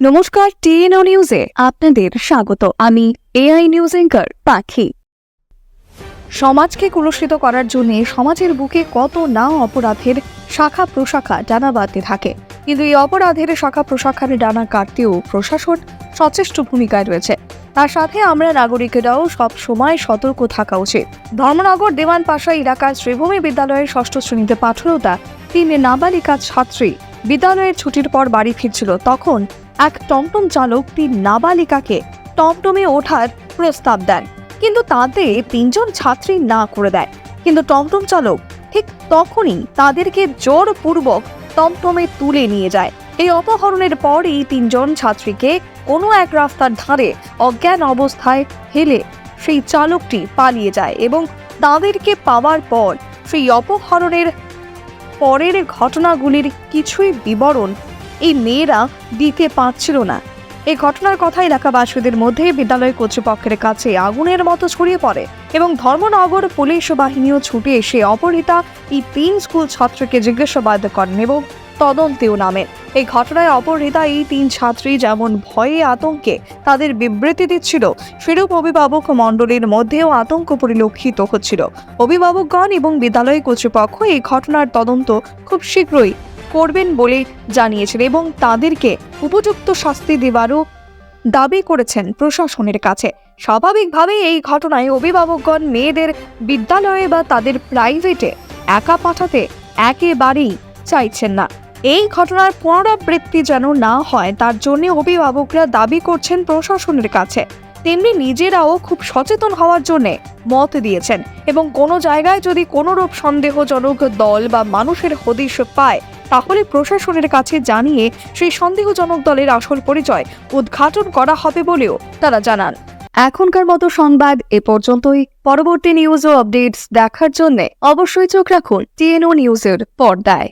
নমস্কার, টিএনও নিউজে আপনাদের স্বাগত। আমি এআই নিউজ এঙ্কার পাখি। সমাজকে কুলসিত করার জন্য সমাজের বুকে কত না অপরাধের শাখা প্রশাখা ডানা বাঁধতে থাকে। কিন্তু এই অপরাধের শাখা প্রশাখার ডানা কাটতেও প্রশাসন সচেষ্ট ভূমিকায় রয়েছে। তার সাথে আমরা নাগরিকেরাও সব সময় সতর্ক থাকা উচিত। ধর্মনগর দেওয়ান পাশা এলাকার শ্রীভূমি বিদ্যালয়ের ষষ্ঠ শ্রেণীতে পাঠরতা, তিন নাবালিকা ছাত্রী বিদ্যালয়ের ছুটির পর বাড়ি ফিরছিল, তখন এক টমটম চালক তিন নাবালিকাকে টমটমে ওঠার প্রস্তাব দেন। কিন্তু তাতে তিনজন ছাত্রী না করে দেয়। কিন্তু টমটম চালক ঠিক তখনই তাদেরকে জোরপূর্বক টমটমে তুলে নিয়ে যায়। এই অপহরণের পরই তিনজন ছাত্রীকে কোনো এক রাস্তার ধারে অজ্ঞান অবস্থায় হেলে সেই চালকটি পালিয়ে যায় এবং তাদেরকে পাওয়ার পর সেই অপহরণের পরের ঘটনাগুলির কিছুই বিবরণ এই মেয়েরা দিতে পারছিল না। এই ঘটনার কথা এলাকাবাসীদের মধ্যে বিদ্যালয় কর্তৃপক্ষের কাছে আগুনের মতো ছড়িয়ে পড়ে এবং ধর্মনগর পুলিশ বাহিনীও ছুটে এসে, অপহৃতা, এই তিন স্কুল ছাত্রকে জিজ্ঞাসাবাদ করেন এবং তদন্তেও নামেন এই ঘটনায় অপহৃতা এই তিন ছাত্রী যেমন ভয়ে আতঙ্কে তাদের বিবৃতি দিচ্ছিল, সেরূপ অভিভাবক মণ্ডলীর মধ্যেও আতঙ্ক পরিলক্ষিত হচ্ছিল। অভিভাবকগণ এবং বিদ্যালয় কর্তৃপক্ষ এই ঘটনার তদন্ত খুব শীঘ্রই করবেন বলে জানিয়েছেন এবং তাদেরকে উপযুক্ত শাস্তি দেওয়ারও দাবি করেছেন প্রশাসনের কাছে। স্বাভাবিকভাবেই এই ঘটনায় অভিভাবকগণ মেয়েদের বিদ্যালয়ে বা তাদের প্রাইভেটে একা পাঠাতে একেবারেই চাইছেন না। এই ঘটনার পুনরাবৃত্তি যেন না হয়, তার জন্য অভিভাবকরা দাবি করছেন প্রশাসনের কাছে। তেমনি নিজেরাও খুব সচেতন হওয়ার জন্য মত দিয়েছেন এবং কোনো জায়গায় যদি কোনোরূপ সন্দেহজনক দল বা মানুষের হদিশ পায়, তাহলে প্রশাসনের কাছে জানিয়ে সেই সন্দেহজনক দলের আসল পরিচয় উদ্ঘাটন করা হবে বলেও তারা জানান। এখনকার মতো সংবাদ এ পর্যন্তই। পরবর্তী নিউজ ও আপডেটস দেখার জন্য অবশ্যই চোখ রাখুন টিএনও নিউজের পর্দায়।